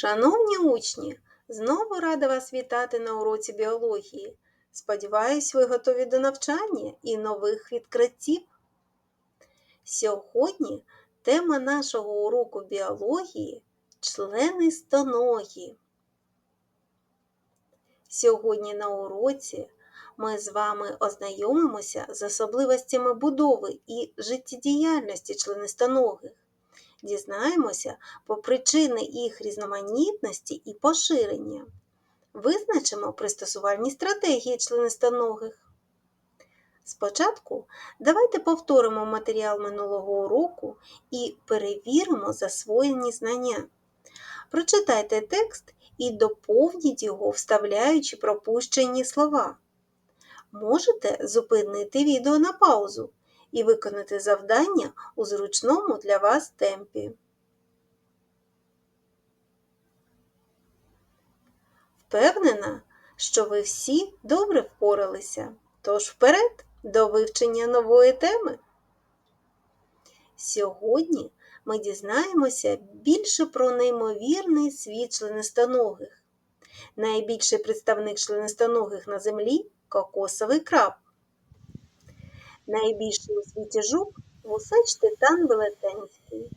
Шановні учні, знову рада вас вітати на уроці біології. Сподіваюсь, ви готові до навчання і нових відкриттів. Сьогодні тема нашого уроку біології члени стоногі. Сьогодні на уроці ми з вами ознайомимося з особливостями будови і життєдіяльності членистоногих. Дізнаємося про причини їх різноманітності і поширення. Визначимо пристосувальні стратегії членистоногих. Спочатку давайте повторимо матеріал минулого уроку і перевіримо засвоєні знання. Прочитайте текст і доповніть його, вставляючи пропущені слова. Можете зупинити відео на паузу і виконати завдання у зручному для вас темпі. Впевнена, що ви всі добре впоралися, тож вперед до вивчення нової теми. Сьогодні ми дізнаємося більше про неймовірний світ членистоногих. Найбільший представник членистоногих на землі кокосовий краб. Найбільший у світі жук вусач титан велетенський.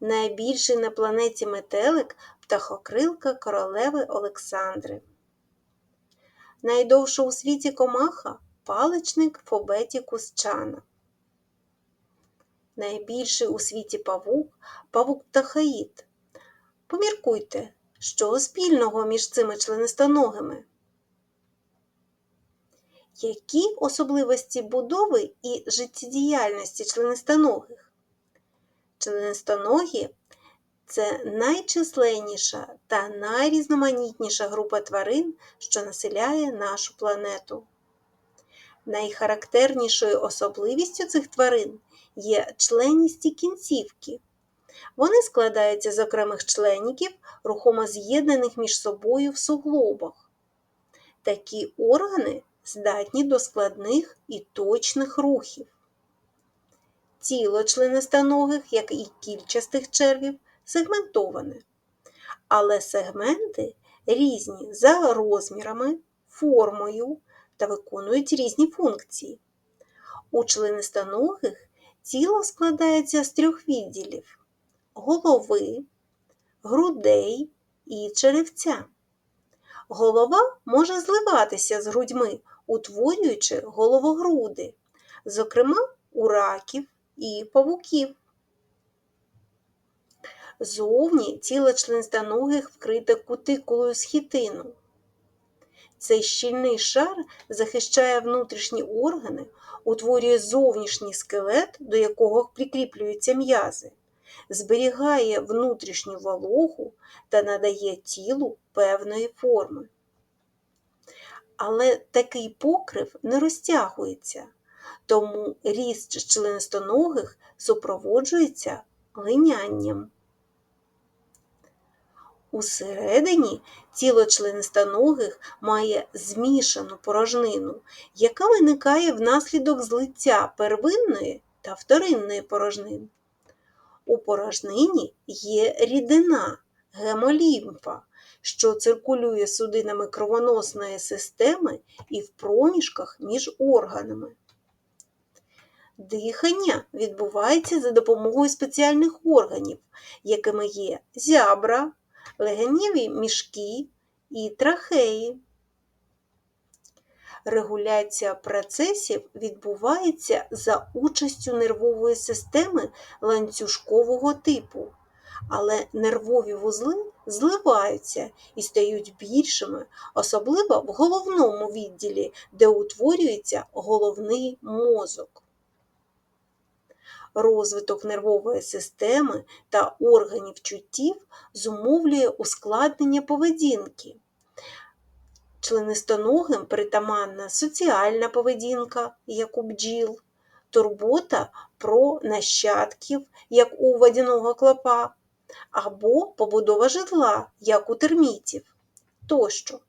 Найбільший на планеті метелик птахокрилка королеви Олександри. Найдовша у світі комаха паличник Фобетікус чана. Найбільший у світі павук павук птахаїд. Поміркуйте, що спільного між цими членистоногими? Які особливості будови і життєдіяльності членистоногих? Членистоногі це найчисленніша та найрізноманітніша група тварин, що населяє нашу планету. Найхарактернішою особливістю цих тварин є членісті кінцівки. Вони складаються з окремих членіків, рухомо з'єднаних між собою в суглобах. Такі органи здатні до складних і точних рухів. Тіло членистоногих, як і кільчастих червів, сегментоване, але сегменти різні за розмірами, формою та виконують різні функції. У членистоногих тіло складається з трьох відділів голови, грудей і черевця. Голова може зливатися з грудьми, утворюючи головогруди, зокрема у раків і павуків. Зовні тіло членистоногих вкрите кутикулою з хітину. Цей щільний шар захищає внутрішні органи, утворює зовнішній скелет, до якого прикріплюються м'язи, зберігає внутрішню вологу та надає тілу певної форми. Але такий покрив не розтягується, тому ріст членистоногих супроводжується линянням. Усередині тіло членистоногих має змішану порожнину, яка виникає внаслідок злиття первинної та вторинної порожнин. У порожнині є рідина, гемолімфа, що циркулює судинами кровоносної системи і в проміжках між органами. Дихання відбувається за допомогою спеціальних органів, якими є зябра, легенєві мішки і трахеї. Регуляція процесів відбувається за участю нервової системи ланцюжкового типу, але нервові вузли зливаються і стають більшими, особливо в головному відділі, де утворюється головний мозок. Розвиток нервової системи та органів чуттів зумовлює ускладнення поведінки. Членистоногим притаманна соціальна поведінка, як у бджіл, турбота про нащадків, як у водяного клопа, або побудова житла, як у термітів тощо.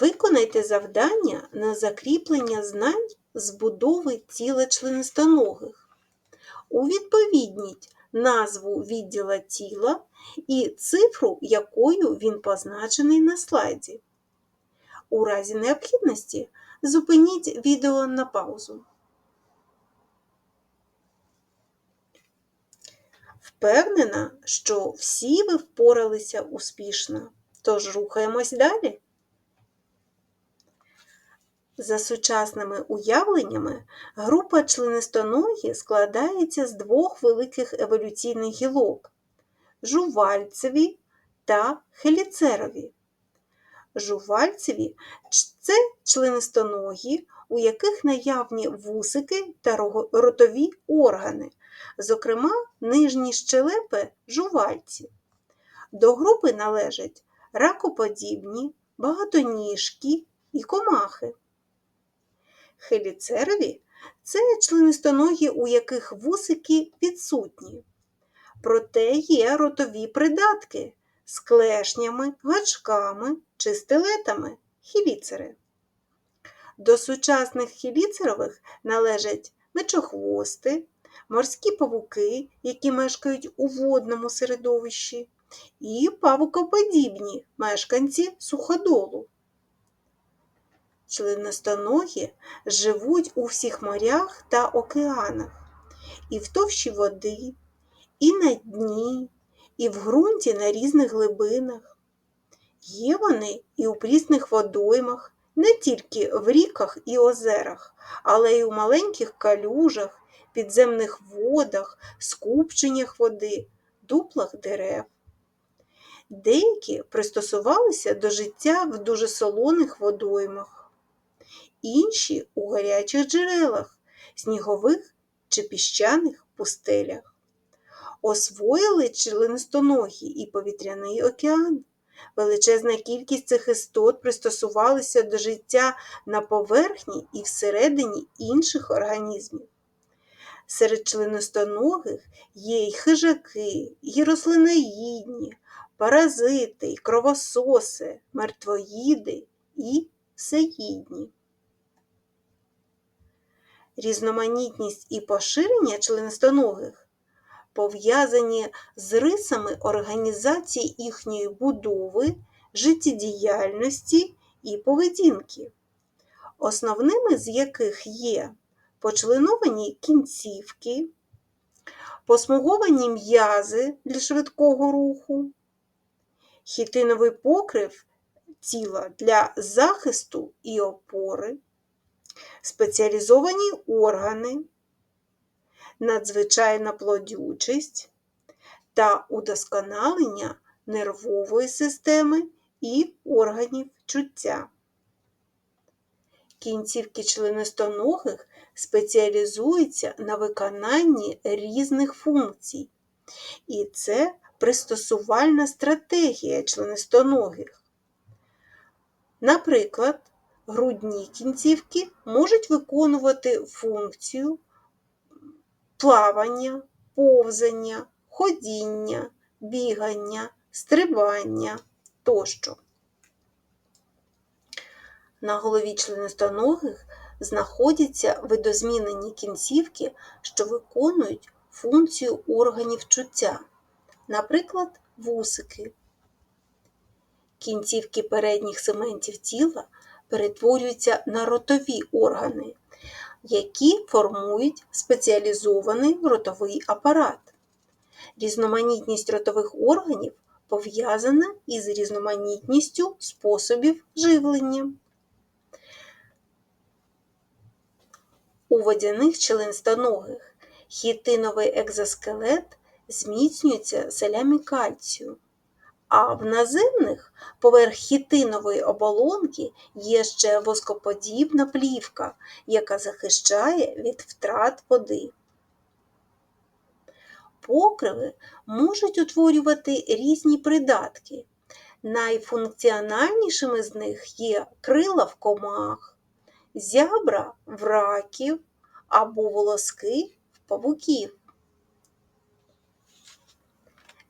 Виконайте завдання на закріплення знань з будови тіла членистоногих. Увідповідніть назву відділа тіла і цифру, якою він позначений на слайді. У разі необхідності зупиніть відео на паузу. Впевнена, що всі ви впоралися успішно, тож рухаємось далі. За сучасними уявленнями, група членистоногі складається з двох великих еволюційних гілок жувальцеві та хеліцерові. Жувальцеві це членистоногі, у яких наявні вусики та ротові органи, зокрема нижні щелепи жувальці. До групи належать ракоподібні, багатоніжки і комахи. Хеліцерові це членистоногі, у яких вусики відсутні. Проте є ротові придатки з клешнями, гачками чи стилетами хіліцери. До сучасних хіліцерових належать мечохвости, морські павуки, які мешкають у водному середовищі, і павукоподібні мешканці суходолу. Членостоногі живуть у всіх морях та океанах, і в товщі води, і на дні, і в ґрунті на різних глибинах. Є вони і у прісних водоймах, не тільки в ріках і озерах, але й у маленьких калюжах, підземних водах, скупченнях води, дуплах дерев. Деякі пристосувалися до життя в дуже солоних водоймах, інші у гарячих джерелах, снігових чи піщаних пустелях. Освоїли членистоногі і повітряний океан. Величезна кількість цих істот пристосувалися до життя на поверхні і всередині інших організмів. Серед членистоногих є й хижаки, і рослиноїдні, паразити, і кровососи, мертвоїди і всеїдні. Різноманітність і поширення членистоногих пов'язані з рисами організації їхньої будови, життєдіяльності і поведінки, основними з яких є почленовані кінцівки, посмуговані м'язи для швидкого руху, хітиновий покрив тіла для захисту і опори, спеціалізовані органи, надзвичайна плодючість та удосконалення нервової системи і органів чуття. Кінцівки членистоногих спеціалізуються на виконанні різних функцій, і це пристосувальна стратегія членистоногих. Наприклад, грудні кінцівки можуть виконувати функцію плавання, повзання, ходіння, бігання, стрибання тощо. На голові членистоногих знаходяться видозмінені кінцівки, що виконують функцію органів чуття, наприклад, вусики. Кінцівки передніх сегментів тіла перетворюються на ротові органи, які формують спеціалізований ротовий апарат. Різноманітність ротових органів пов'язана із різноманітністю способів живлення. У водяних членистоногих хітиновий екзоскелет зміцнюється селями кальцію, а в наземних поверх хітинової оболонки є ще воскоподібна плівка, яка захищає від втрат води. Покриви можуть утворювати різні придатки. Найфункціональнішими з них є крила в комах, зябра в раків або волоски в павуків.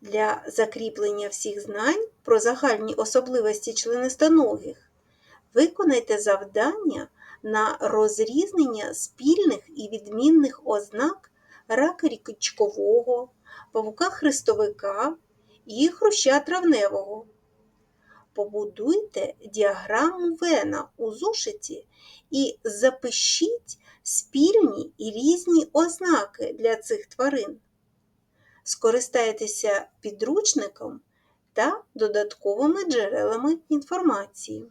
Для закріплення всіх знань про загальні особливості членистоногих виконайте завдання на розрізнення спільних і відмінних ознак рака річкового, павука хрестовика і хруща травневого. Побудуйте діаграму вена у зошиті і запишіть спільні і різні ознаки для цих тварин. Скористайтеся підручником та додатковими джерелами інформації.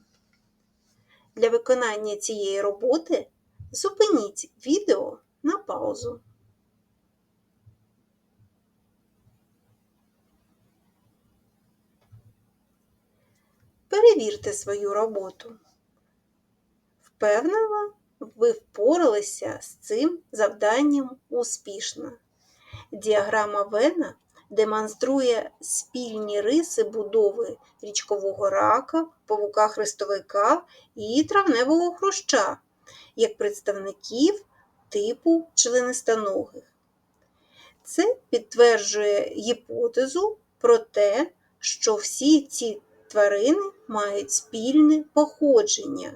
Для виконання цієї роботи зупиніть відео на паузу. Перевірте свою роботу. Впевнена, ви впоралися з цим завданням успішно. Діаграма Вена демонструє спільні риси будови річкового рака, павука хрестовика і травневого хруща, як представників типу членистоногих. Це підтверджує гіпотезу про те, що всі ці тварини мають спільне походження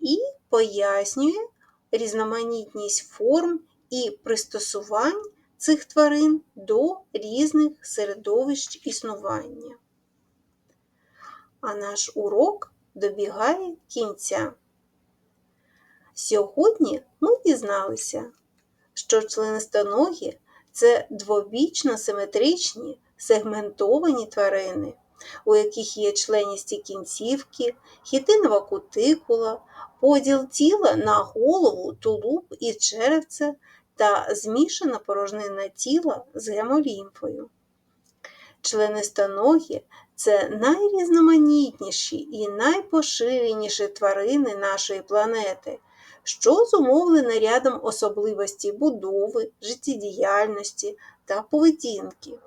і пояснює різноманітність форм і пристосувань цих тварин до різних середовищ існування. А наш урок добігає кінця. Сьогодні ми дізналися, що членистоногі це двобічно симетричні сегментовані тварини, у яких є членісті кінцівки, хітинова кутикула, поділ тіла на голову, тулуб і черевце та змішана порожнина тіла з гемолімфою. Членистоногі це найрізноманітніші і найпоширеніші тварини нашої планети, що зумовлені рядом особливостей будови, життєдіяльності та поведінки.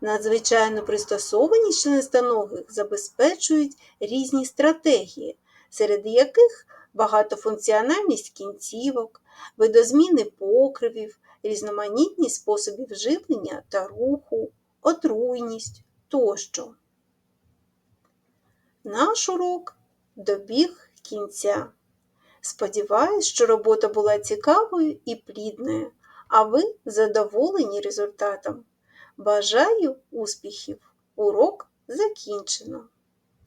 Надзвичайно пристосовані членистоногих забезпечують різні стратегії, серед яких багатофункціональність кінцівок, видозміни покривів, різноманітність способів живлення та руху, отруйність тощо. Наш урок добіг кінця. Сподіваюсь, що робота була цікавою і плідною, а ви задоволені результатом. Бажаю успіхів! Урок закінчено.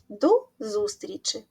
До зустрічі!